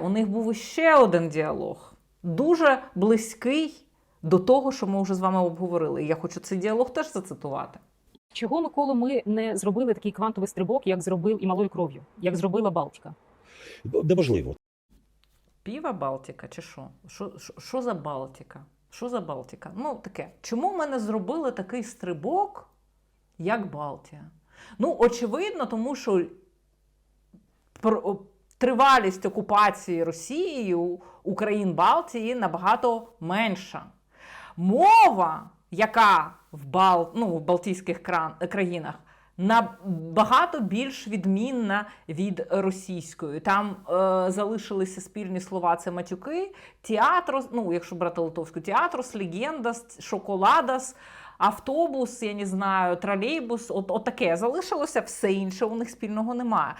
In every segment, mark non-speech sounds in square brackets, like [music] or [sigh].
У них був ще один діалог, дуже близький до того, що ми вже з вами обговорили. І я хочу цей діалог теж зацитувати. Чого, Миколо, ми не зробили такий квантовий стрибок, як зробив і малою кров'ю, як зробила Балтика? Неможливо. Піва Балтика чи що? Що, що, що за Балтика? Що за Балтика? Ну, таке. Чому ми не зробили такий стрибок, як Балтія? Ну, очевидно, тому що тривалість окупації Росією України Балтії набагато менша. Мова, яка в, Бал, ну, в Балтійських країнах, набагато більш відмінна від російської. Там е, залишилися спільні слова: це матюки, театрос, ну, якщо брати литовську, театрос, легендас, шоколадас, автобус, я не знаю, тролейбус, от, от таке залишилося, все інше у них спільного немає.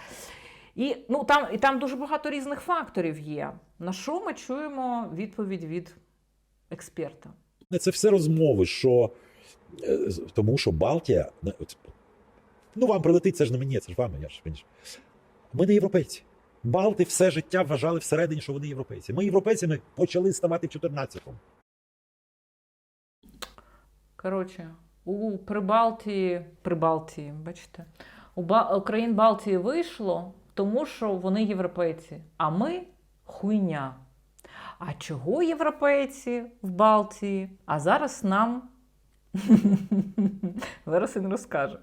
І, ну, там, і там дуже багато різних факторів є. На що ми чуємо відповідь від експерта? Це все розмови, що е, тому що Балтія. Ну, вам прилетить, це ж не мені, це ж вам, я ж. Ми не європейці. Балти все життя вважали всередині, що вони європейці. Ми європейцями почали ставати в 14-му. Коротше, у Прибалтії, Прибалтії, бачите, у Ба- у країн Балтії вийшло, тому що вони європейці, а ми хуйня. А чого європейці в Балтії? А зараз нам [laughs] Вересень розкаже.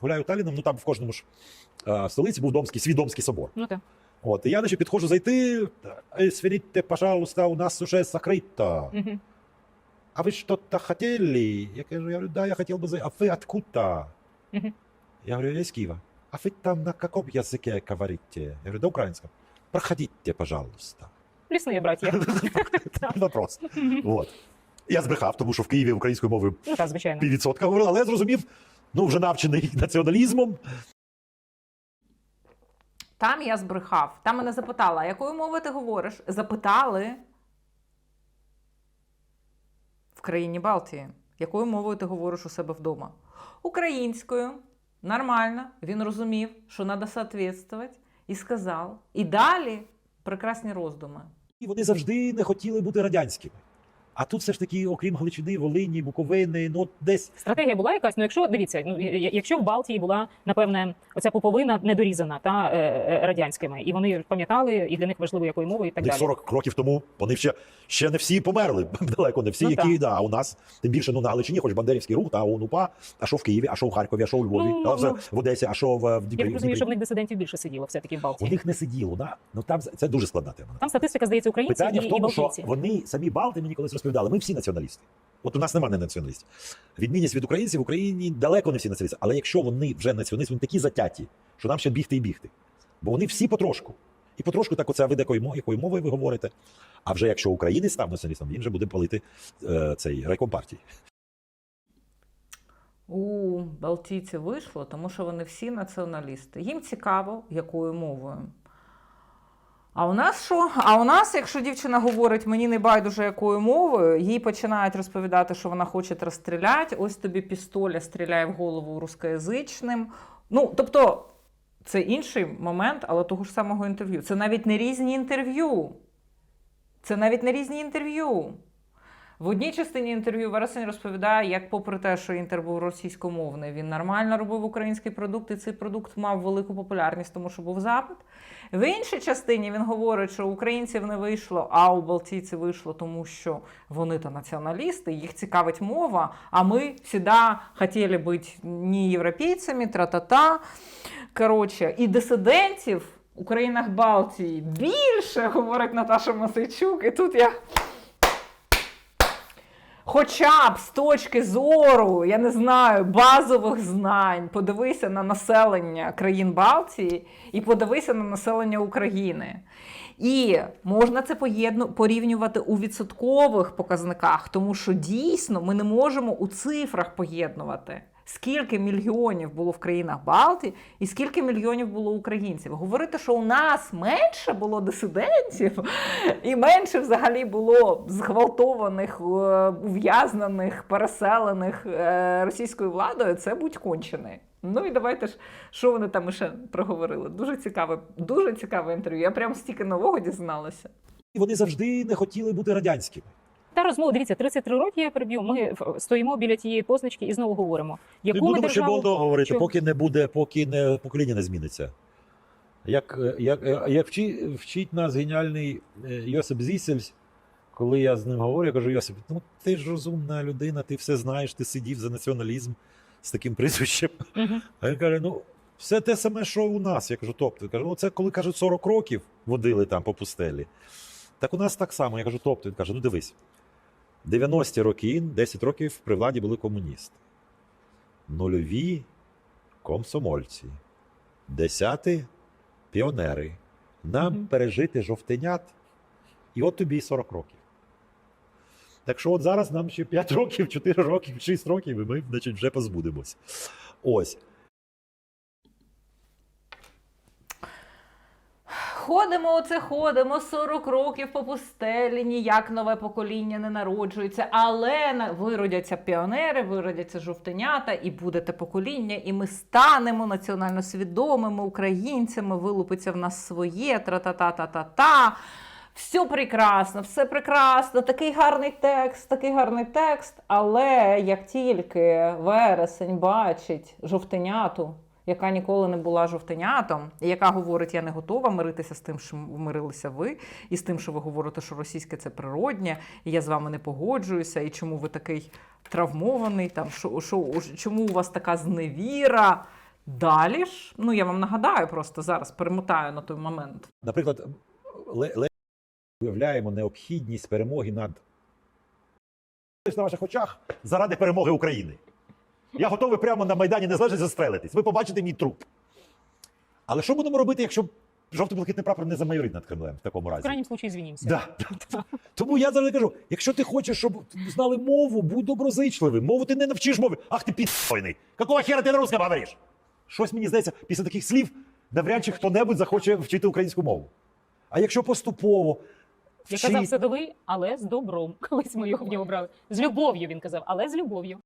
Гуляю Таліном, ну там в кожному ж е, столиці був домський, свій домський собор. Ну так. От, і я значить, підходжу зайти. «Ей, пожалуйста, у нас уже закрито. Угу. А ви что-то хотели? Я кажу, я говорю, да, я хотел бы зайти. А вы откуда? Я говорю, я из Киева. А вы там на каком языке говорите? Я говорю, на украинском. Проходите, пожалуйста. Лісні браття. Вопрос. Вот. Я збрехав, тому що в Києві українською мовою Ну так, звичайно. піввідсотка говорили, але я зрозумів, ну вже навчений націоналізмом. Там я збрехав. Там мене запитала, а якою мовою ти говориш? Запитали в країні Балтії, якою мовою ти говориш у себе вдома? Українською. Нормально. Він розумів, що треба соответствувати, і сказав. І далі прекрасні роздуми. І вони завжди не хотіли бути радянськими. А тут все ж таки, окрім Галичини, Волині, Буковини, ну десь Стратегія була якась. Ну, якщо дивіться, ну я- я- якщо в Балтії була напевне оця поповина недорізана та е, е, радянськими, і вони пам'ятали, і для них важливо якою мовою і так десь далі. 40 років тому вони ще, ще не всі померли. [laughs] Далеко не всі, Ну, які так. да, у нас тим більше ну на Галичині, хоч Бандерівський рух, та ОНУ УПА, а що в Києві, а що в Харкові, а що у Львові, Ну, а в, ну. в Одесі, а що в, Я Дніпрі. так розумію, що в них дисидентів більше сиділо все-таки в У них не сиділо, да? ну там це дуже складна тема. Там статистика здається українців Питання і, в тому, і що вони самі балти мені колись розповідали. Ми всі націоналісти. От у нас немає націоналістів. Відмінність від українців в Україні далеко не всі націоналісти. Але якщо вони вже націоналісти, вони такі затяті, що нам ще бігти і бігти. Бо вони всі потрошку. І потрошку так оце ви якою, якою мовою ви говорите. А вже якщо українець став націоналістом, він вже буде палити е, цей райком партії. У Балтійців вийшло, тому що вони всі націоналісти. Їм цікаво, якою мовою. А у нас що? А у нас, якщо дівчина говорить, мені не байдуже якою мовою, їй починають розповідати, що вона хоче розстріляти. Ось тобі пістоля стріляє в голову рускоязичним. Ну, тобто, це інший момент, але того ж самого інтерв'ю. Це навіть не різні інтерв'ю. Це навіть не різні інтерв'ю. В одній частині інтерв'ю Вересень розповідає, як, попри те, що інтер був російськомовний, він нормально робив український продукт, і цей продукт мав велику популярність, тому що був запит. В іншій частині він говорить, що українців не вийшло, а у балтійців вийшло, тому що вони то націоналісти, їх цікавить мова, а ми завжди хотіли бути не європейцями, тра-та-та. Коротше, і дисидентів у країнах Балтії більше, говорить Наташа Масейчук, і тут я. Хоча б з точки зору, я не знаю, базових знань, подивися на населення країн Балтії і подивися на населення України. І можна це поєдну, порівнювати у відсоткових показниках, тому що дійсно ми не можемо у цифрах поєднувати. Скільки мільйонів було в країнах Балтії і скільки мільйонів було українців? Говорити, що у нас менше було дисидентів і менше взагалі було зґвалтованих, е, ув'язнених, переселених е, російською владою, це будь кончений. Ну і давайте ж, що вони там ще проговорили. Дуже цікаве, дуже цікаве інтерв'ю. Я прям стільки нового дізналася. І вони завжди не хотіли бути радянськими. Та розмова, дивіться, 33 роки я переб'ю. Ми стоїмо біля тієї позначки і знову говоримо. Яку ми будемо ще державу... довго говорити, Чому? поки не буде, поки не покоління не зміниться. Як, е, як, е, як вчить, вчить нас геніальний е, Йосип Зісельс, коли я з ним говорю, я кажу: Йосип, ну ти ж розумна людина, ти все знаєш, ти сидів за націоналізм з таким прізвищем. Мгм. А він каже: ну, все те саме, що у нас. Я кажу, тобто, я кажу, ну це коли кажуть 40 років водили там по пустелі. Так у нас так само. Я кажу, тобто, він каже, ну дивись, 90-ті роки, 10 років при владі були комуністи. Нульові комсомольці. Десяти піонери. Нам Мгм. пережити жовтенят, і от тобі 40 років. Так що от зараз нам ще 5 років, 4 років, 6 років, і ми значить, вже позбудемось. Ось. Ходимо, оце ходимо 40 років по пустелі, ніяк нове покоління не народжується, але виродяться піонери, виродяться жовтенята, і буде те покоління, і ми станемо національно свідомими українцями, вилупиться в нас своє, тра-та-та-та-та-та. Все прекрасно, все прекрасно, такий гарний текст, такий гарний текст. Але як тільки вересень бачить жовтеняту, яка ніколи не була жовтенятом, і яка говорить, я не готова миритися з тим, що мирилися ви, і з тим, що ви говорите, що російське це природнє, і я з вами не погоджуюся, і чому ви такий травмований, там що, що, чому у вас така зневіра. Далі ж, ну я вам нагадаю, просто зараз перемотаю на той момент. Наприклад, ле- уявляємо необхідність перемоги над на ваших очах заради перемоги України. Я готовий прямо на Майдані Незалежності застрелитись. Ви побачите мій труп. Але що будемо робити, якщо жовто-блакитний прапор не замайорить над Кремлем в такому разі? В крайнім случаї звінімося. Да. Тому я завжди кажу: якщо ти хочеш, щоб знали мову, будь доброзичливим. Мову ти не навчиш мови. Ах ти підстойний. Какого хера ти на русском говориш? Щось мені здається, після таких слів навряд чи хто-небудь захоче вчити українську мову. А якщо поступово. Я казав садовий, але з добром. [laughs] Колись ми його в нього брали. З любов'ю він казав, але з любов'ю.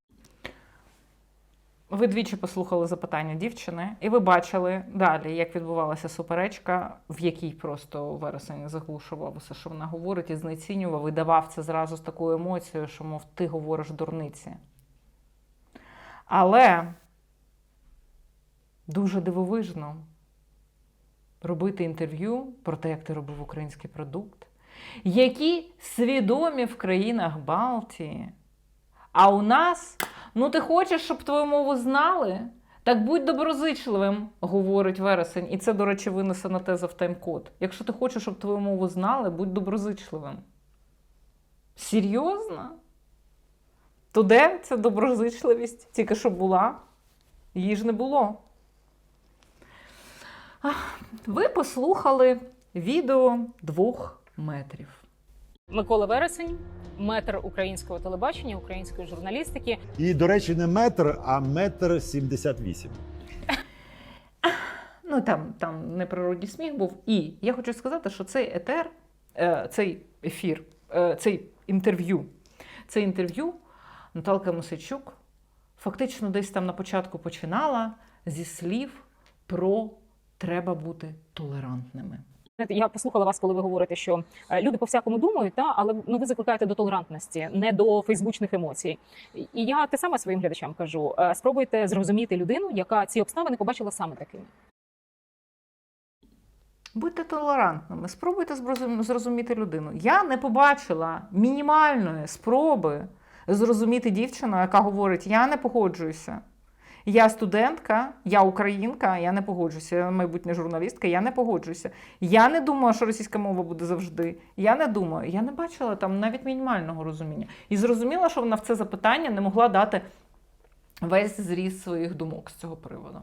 Ви двічі послухали запитання дівчини, і ви бачили далі, як відбувалася суперечка, в якій просто вересень заглушував усе, що вона говорить, і знецінював, і давав це зразу з такою емоцією, що, мов, ти говориш дурниці. Але дуже дивовижно робити інтерв'ю про те, як ти робив український продукт, які свідомі в країнах Балтії. А у нас, ну ти хочеш, щоб твою мову знали? Так будь доброзичливим, говорить вересень. І це, до речі, винесена теза в таймкод. Якщо ти хочеш, щоб твою мову знали, будь доброзичливим. Серйозно? То де ця доброзичливість? Тільки що була? Її ж не було. Ви послухали відео двох метрів. Микола Вересень, метр українського телебачення, української журналістики. І, до речі, не метр, а метр сімдесят вісім. Ну там, там неприродній сміх був. І я хочу сказати, що цей етер, е, цей ефір, е, цей інтерв'ю, це інтерв'ю Наталка Мосичук фактично десь там на початку починала зі слів про треба бути толерантними. Я послухала вас, коли ви говорите, що е, люди по всякому думають, та але ну ви закликаєте до толерантності, не до фейсбучних емоцій. І я те саме своїм глядачам кажу: е, спробуйте зрозуміти людину, яка ці обставини побачила саме такими. Будьте толерантними, спробуйте зрозуміти людину. Я не побачила мінімальної спроби зрозуміти дівчину, яка говорить: Я не погоджуюся. Я студентка, я українка, я не погоджуся. Я майбутня журналістка, я не погоджуся. Я не думаю, що російська мова буде завжди. Я не думаю. Я не бачила там навіть мінімального розуміння. І зрозуміла, що вона в це запитання не могла дати весь зріз своїх думок з цього приводу.